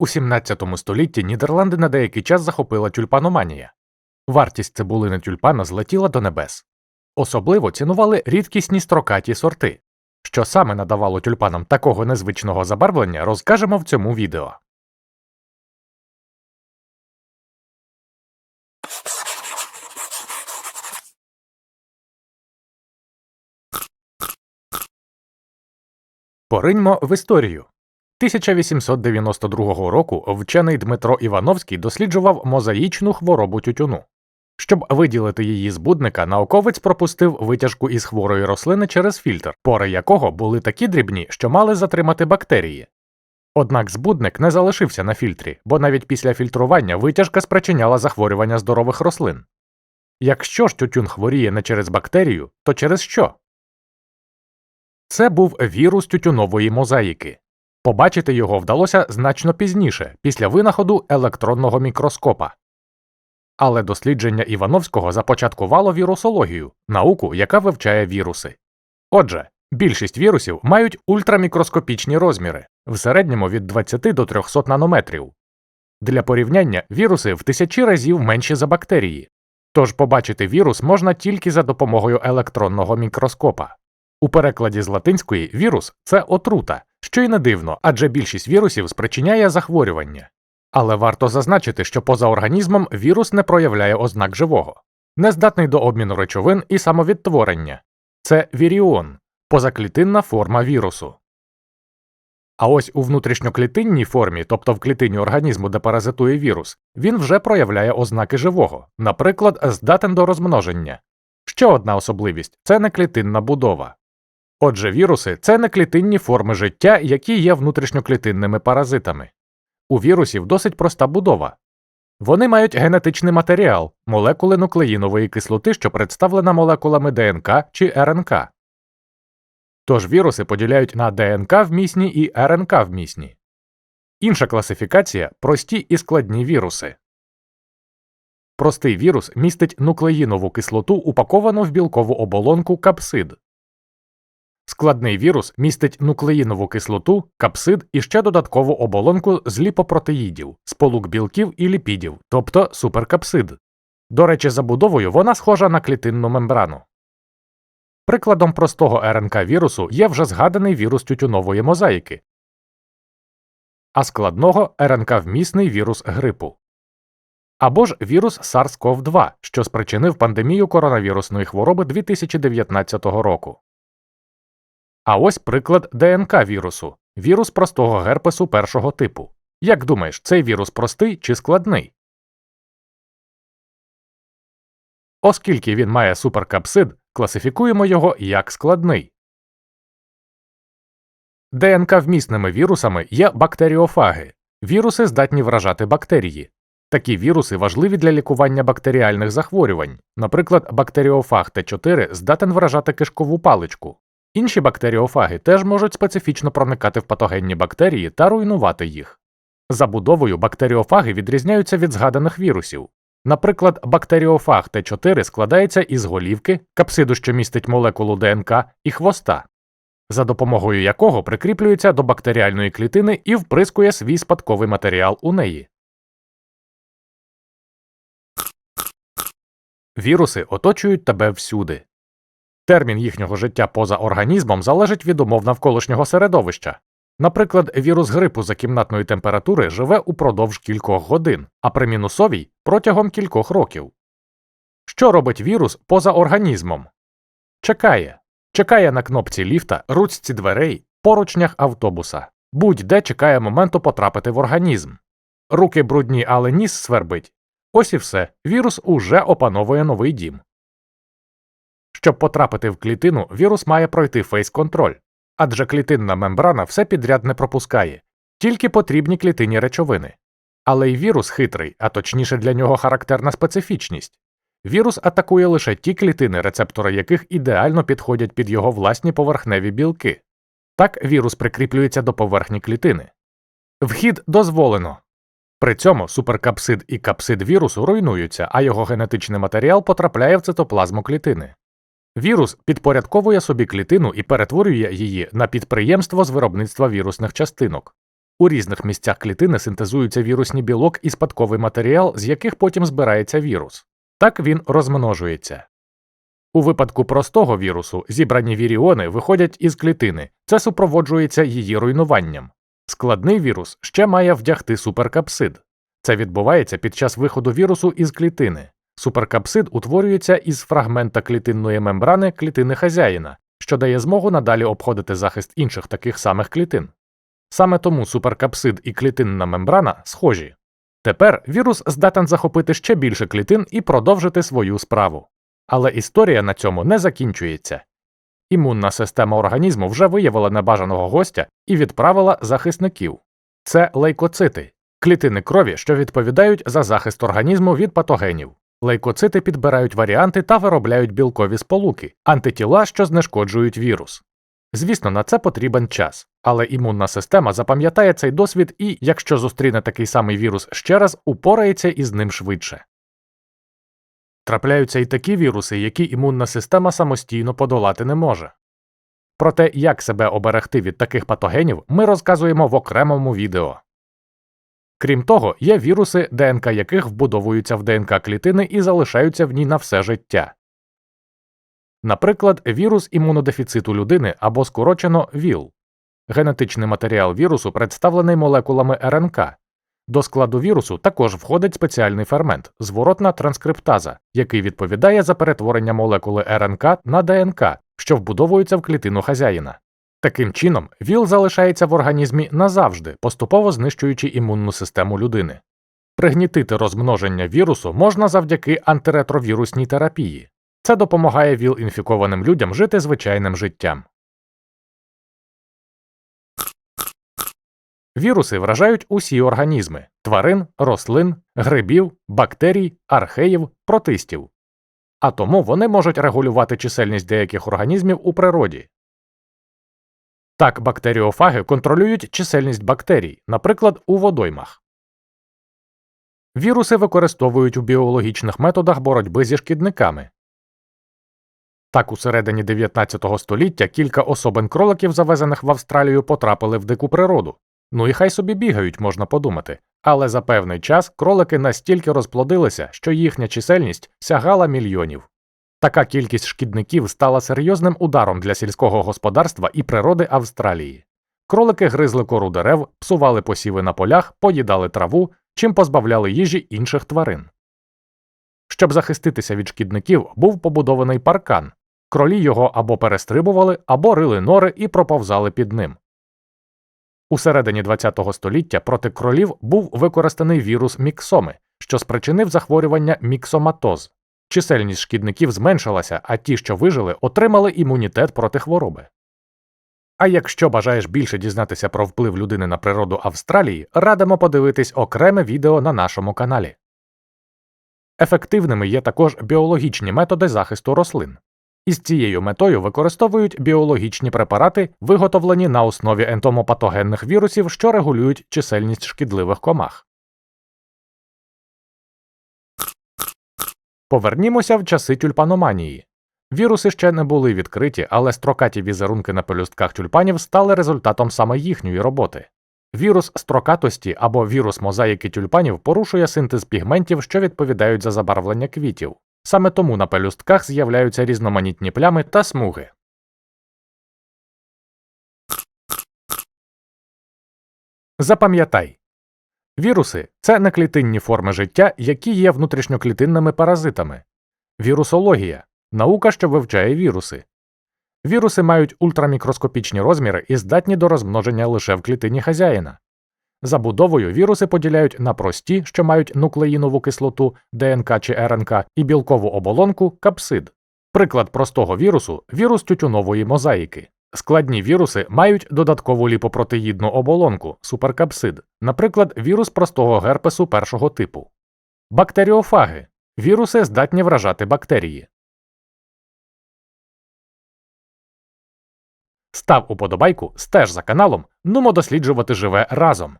У 17 столітті Нідерланди на деякий час захопила тюльпаноманія. Вартість цибулини тюльпана злетіла до небес. Особливо цінували рідкісні строкаті сорти. Що саме надавало тюльпанам такого незвичного забарвлення, розкажемо в цьому відео. Пориньмо в історію. 1892 року вчений Дмитро Івановський досліджував мозаїчну хворобу тютюну. Щоб виділити її збудника, науковець пропустив витяжку із хворої рослини через фільтр, пори якого були такі дрібні, що мали затримати бактерії. Однак збудник не залишився на фільтрі, бо навіть після фільтрування витяжка спричиняла захворювання здорових рослин. Якщо ж тютюн хворіє не через бактерію, то через що? Це був вірус тютюнової мозаїки. Побачити його вдалося значно пізніше, після винаходу електронного мікроскопа. Але дослідження Івановського започаткувало вірусологію, науку, яка вивчає віруси. Отже, більшість вірусів мають ультрамікроскопічні розміри в середньому від 20 до 300 нанометрів. Для порівняння віруси в тисячі разів менші за бактерії, тож побачити вірус можна тільки за допомогою електронного мікроскопа. У перекладі з латинської вірус це отрута, що й не дивно, адже більшість вірусів спричиняє захворювання. Але варто зазначити, що поза організмом вірус не проявляє ознак живого, нездатний до обміну речовин і самовідтворення це віріон, позаклітинна форма вірусу. А ось у внутрішньоклітинній формі, тобто в клітині організму, де паразитує вірус, він вже проявляє ознаки живого, наприклад, здатен до розмноження. Ще одна особливість це неклітинна будова. Отже, віруси це неклітинні форми життя, які є внутрішньоклітинними паразитами. У вірусів досить проста будова. Вони мають генетичний матеріал, молекули нуклеїнової кислоти, що представлена молекулами ДНК чи РНК. Тож віруси поділяють на ДНК вмісні і РНК вмісні. Інша класифікація прості і складні віруси. Простий вірус містить нуклеїнову кислоту, упаковану в білкову оболонку капсид. Складний вірус містить нуклеїнову кислоту, капсид і ще додаткову оболонку з ліпопротеїдів, сполук білків і ліпідів, тобто суперкапсид. До речі, забудовою вона схожа на клітинну мембрану. Прикладом простого РНК вірусу є вже згаданий вірус тютюнової мозаїки, а складного РНК вмісний вірус грипу. Або ж вірус SARS-CoV-2, що спричинив пандемію коронавірусної хвороби 2019 року. А ось приклад ДНК вірусу вірус простого герпесу першого типу. Як думаєш, цей вірус простий чи складний? Оскільки він має суперкапсид, класифікуємо його як складний. ДНК вмісними вірусами є бактеріофаги. Віруси здатні вражати бактерії. Такі віруси важливі для лікування бактеріальних захворювань. Наприклад, бактеріофаг Т4 здатен вражати кишкову паличку. Інші бактеріофаги теж можуть специфічно проникати в патогенні бактерії та руйнувати їх. Забудовою бактеріофаги відрізняються від згаданих вірусів. Наприклад, бактеріофаг Т4 складається із голівки, капсиду, що містить молекулу ДНК, і хвоста, за допомогою якого прикріплюється до бактеріальної клітини і вприскує свій спадковий матеріал у неї. Віруси оточують тебе всюди. Термін їхнього життя поза організмом залежить від умов навколишнього середовища. Наприклад, вірус грипу за кімнатної температури живе упродовж кількох годин, а при мінусовій протягом кількох років. Що робить вірус поза організмом? Чекає. Чекає на кнопці ліфта, ручці дверей, поручнях автобуса. Будь-де чекає моменту потрапити в організм. Руки брудні, але ніс свербить. Ось і все. Вірус уже опановує новий дім. Щоб потрапити в клітину, вірус має пройти фейс-контроль, адже клітинна мембрана все підряд не пропускає, тільки потрібні клітинні речовини. Але й вірус хитрий, а точніше для нього характерна специфічність. Вірус атакує лише ті клітини, рецептори яких ідеально підходять під його власні поверхневі білки. Так вірус прикріплюється до поверхні клітини. Вхід дозволено. При цьому суперкапсид і капсид вірусу руйнуються, а його генетичний матеріал потрапляє в цитоплазму клітини. Вірус підпорядковує собі клітину і перетворює її на підприємство з виробництва вірусних частинок. У різних місцях клітини синтезуються вірусні білок і спадковий матеріал, з яких потім збирається вірус. Так він розмножується. У випадку простого вірусу зібрані віріони виходять із клітини, це супроводжується її руйнуванням. Складний вірус ще має вдягти суперкапсид. Це відбувається під час виходу вірусу із клітини. Суперкапсид утворюється із фрагмента клітинної мембрани клітини хазяїна, що дає змогу надалі обходити захист інших таких самих клітин. Саме тому суперкапсид і клітинна мембрана схожі. Тепер вірус здатен захопити ще більше клітин і продовжити свою справу. Але історія на цьому не закінчується. Імунна система організму вже виявила небажаного гостя і відправила захисників. Це лейкоцити, клітини крові, що відповідають за захист організму від патогенів. Лейкоцити підбирають варіанти та виробляють білкові сполуки, антитіла, що знешкоджують вірус. Звісно, на це потрібен час, але імунна система запам'ятає цей досвід і, якщо зустріне такий самий вірус ще раз, упорається із ним швидше. Трапляються й такі віруси, які імунна система самостійно подолати не може. Про те, як себе оберегти від таких патогенів, ми розказуємо в окремому відео. Крім того, є віруси, ДНК яких вбудовуються в ДНК клітини і залишаються в ній на все життя. Наприклад, вірус імунодефіциту людини або скорочено ВІЛ. Генетичний матеріал вірусу представлений молекулами РНК. До складу вірусу також входить спеціальний фермент зворотна транскриптаза, який відповідає за перетворення молекули РНК на ДНК, що вбудовується в клітину хазяїна. Таким чином, ВІЛ залишається в організмі назавжди, поступово знищуючи імунну систему людини. Пригнітити розмноження вірусу можна завдяки антиретровірусній терапії. Це допомагає ВІЛ-інфікованим людям жити звичайним життям. Віруси вражають усі організми тварин, рослин, грибів, бактерій, археїв, протистів. А тому вони можуть регулювати чисельність деяких організмів у природі. Так, бактеріофаги контролюють чисельність бактерій, наприклад, у водоймах. Віруси використовують у біологічних методах боротьби зі шкідниками. Так, у середині 19 століття кілька особин кроликів, завезених в Австралію, потрапили в дику природу. Ну і хай собі бігають, можна подумати. Але за певний час кролики настільки розплодилися, що їхня чисельність сягала мільйонів. Така кількість шкідників стала серйозним ударом для сільського господарства і природи Австралії. Кролики гризли кору дерев, псували посіви на полях, поїдали траву, чим позбавляли їжі інших тварин. Щоб захиститися від шкідників, був побудований паркан. Кролі його або перестрибували, або рили нори і проповзали під ним. У середині ХХ століття проти кролів був використаний вірус міксоми, що спричинив захворювання міксоматоз. Чисельність шкідників зменшилася, а ті, що вижили, отримали імунітет проти хвороби. А якщо бажаєш більше дізнатися про вплив людини на природу Австралії, радимо подивитись окреме відео на нашому каналі. Ефективними є також біологічні методи захисту рослин. Із цією метою використовують біологічні препарати, виготовлені на основі ентомопатогенних вірусів, що регулюють чисельність шкідливих комах. Повернімося в часи тюльпаноманії. Віруси ще не були відкриті, але строкаті візерунки на пелюстках тюльпанів стали результатом саме їхньої роботи. Вірус строкатості або вірус мозаїки тюльпанів порушує синтез пігментів, що відповідають за забарвлення квітів. Саме тому на пелюстках з'являються різноманітні плями та смуги. Запам'ятай віруси це неклітинні форми життя, які є внутрішньоклітинними паразитами. Вірусологія наука, що вивчає віруси. Віруси мають ультрамікроскопічні розміри і здатні до розмноження лише в клітині хазяїна. Забудовою віруси поділяють на прості, що мають нуклеїнову кислоту ДНК чи РНК, і білкову оболонку капсид. Приклад простого вірусу вірус тютюнової мозаїки. Складні віруси мають додаткову ліпопротеїдну оболонку суперкапсид, наприклад, вірус простого герпесу першого типу. Бактеріофаги віруси здатні вражати бактерії. Став уподобайку, стеж за каналом, нумо досліджувати живе разом.